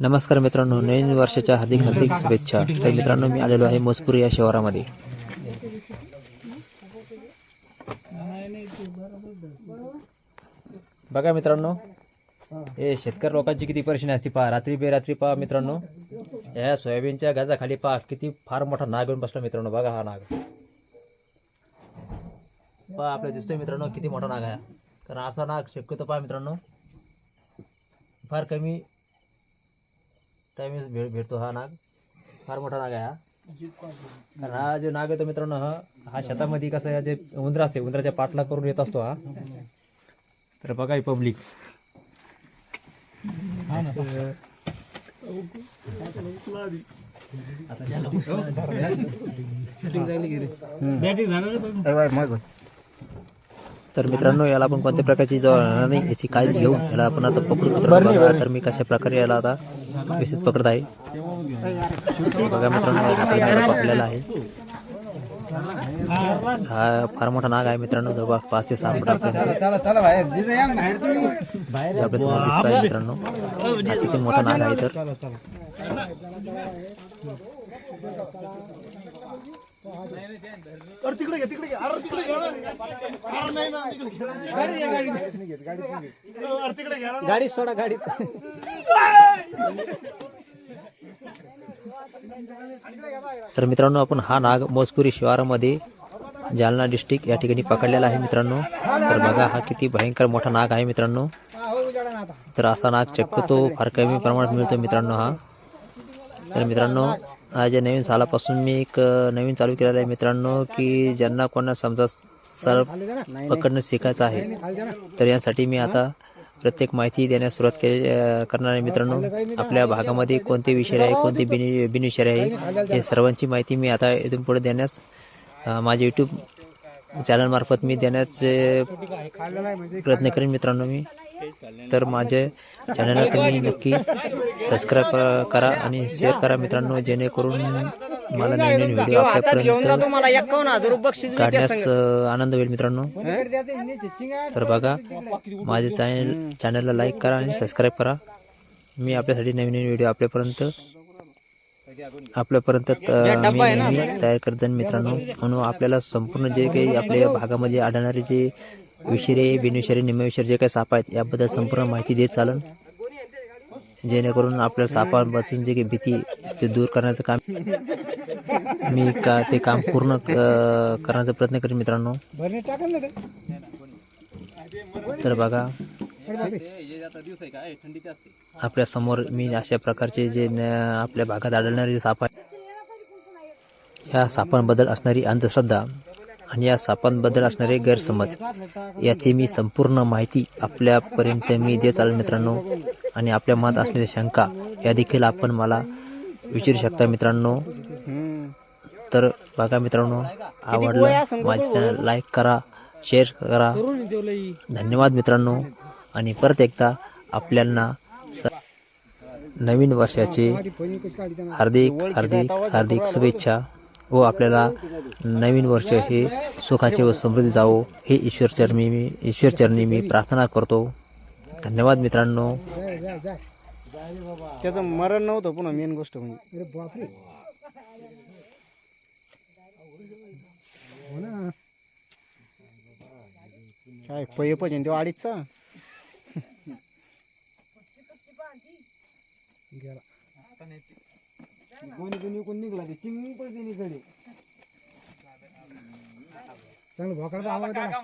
नमस्कार मित्रांनो नवीन वर्षाच्या हार्दिक हार्दिक शुभेच्छा. तर मित्रांनो मी आलेलो आहे मोजपूर या शहरामध्ये. बघा मित्रांनो हे शेतकरी लोकांची किती परेशानी असते. पहा रात्री बेरात्री पहा मित्रांनो. या सोयाबीनच्या गाजाखाली पहा किती फार मोठा नाग येऊन बसला मित्रांनो. बघा हा नाग. पहा आपल्या दिसतोय मित्रांनो किती मोठा नाग आहे. कारण असा नाग शक्यतो पहा मित्रांनो फार कमी टाइम भेट भेटतो हा नाग. फार मोठा नाग आहे हा. कारण हा जो नाग येतो मित्रांनो हा हा शेतामध्ये कसं आहे जे उंदरा असते उंदराच्या पाठला करून येत असतो हा. तर बघा ही पब्लिक. तर मित्रांनो याला आपण कोणत्या प्रकारची जवळ राहणार नाही याची काळजी घेऊन याला आपण आता मित्रांनो बघा. तर मी कशा प्रकारे याला आता व्यवस्थित पकडत आहे. बघा मित्रांनो पकडलेला आहे. हा फार मोठा नाग आहे मित्रांनो जवळपास पाच ते सहा फुटाचा. मित्रांनो. किती मोठा नाग आहे तर. अरे तिकडे घे तिकडे घे अरे तिकडे घे अरे नाही ना तिकडे घे. गाडी घे, गाडी घे. अरे तिकडे घे ना. गाडी सोडा गाडी तर मित्रांनो आपण हा नाग मोजपुरी शिवारामध्ये जालना डिस्ट्रिक्ट या ठिकाणी पकडलेला आहे मित्रांनो तर बघा हा किती भयंकर मोठा नाग आहे मित्रांनो. तर असा नाग शक्यतो फार कमी प्रमाणात मिळतो मित्रांनो हा तर मित्रांनो आज या नवीन सालापासून मी एक नवीन चालू केलेलं आहे मित्रांनो की ज्यांना कोणा समजा सर पकडणं शिकायचं आहे तर यासाठी मी आता प्रत्येक माहिती देण्यास सुरुवात केली करणार आहे मित्रांनो. आपल्या भागामध्ये कोणते विषय आहे कोणते बिन बिनविषय आहे हे सर्वांची माहिती मी आता इथून पुढे देण्यास माझ्या यूट्यूब चॅनलमार्फत मी देण्याचे प्रयत्न करेन मित्रांनो मी. तर माझ्या चॅनलला तुम्ही नक्की सबस्क्राईब करा आणि शेअर करा मित्रांनो जेणेकरून मला नवीन नवीन व्हिडिओ आपल्यापर्यंत काढण्यास. अ, आनंद होईल मित्रांनो. तर बघा माझे चॅनल चॅनलला लाईक करा आणि सबस्क्राईब करा. मी आपल्यासाठी नवीन नवीन व्हिडिओ आपल्यापर्यंत आपल्यापर्यंत नेहमी तयार करत जाईन मित्रांनो. म्हणून आपल्याला संपूर्ण जे काही आपल्या भागामध्ये आढळणारे जे विषारी बिनविषारी निमविषारी जे काही साप आहेत याबद्दल संपूर्ण माहिती देत चालन. जेणेकरून आपल्या सापांपासून जे काही भीती ते दूर करण्याचं काम मी का ते काम पूर्ण करण्याचा प्रयत्न करेन मित्रांनो. तर बघा आपल्यासमोर मी अशा प्रकारचे जे न- आपल्या भागात आढळणारे साप आहे ह्या सापांबद्दल असणारी अंधश्रद्धा आणि या सापांबद्दल असणारे गैरसमज याची मी संपूर्ण माहिती आपल्यापर्यंत मी देत आलो मित्रांनो. आणि आपल्या मनात असणारी शंका या देखील आपण मला विचारू शकता मित्रांनो. तर बघा मित्रांनो आवडलं माझे चॅनल लाईक करा शेअर करा. धन्यवाद मित्रांनो. आणि परत एकदा आपल्याला स- नवीन वर्षाचे हार्दिक हार्दिक हार्दिक शुभेच्छा. व आपल्याला नवीन वर्ष हे सुखाचे व समृद्धी जावो हे ईश्वर चरणी मी ईश्वर चरणी मी प्रार्थना करतो. धन्यवाद मित्रांनो. त्याचं मरण नव्हतं पुन्हा मेन गोष्ट म्हणजे. हो ना. काय पय पाहिजे तो अडीचचा? गेला. कोणी कोणी कोणी निघला ते चिंग पडते इकडे. चांगलं भोकळा आवाज आला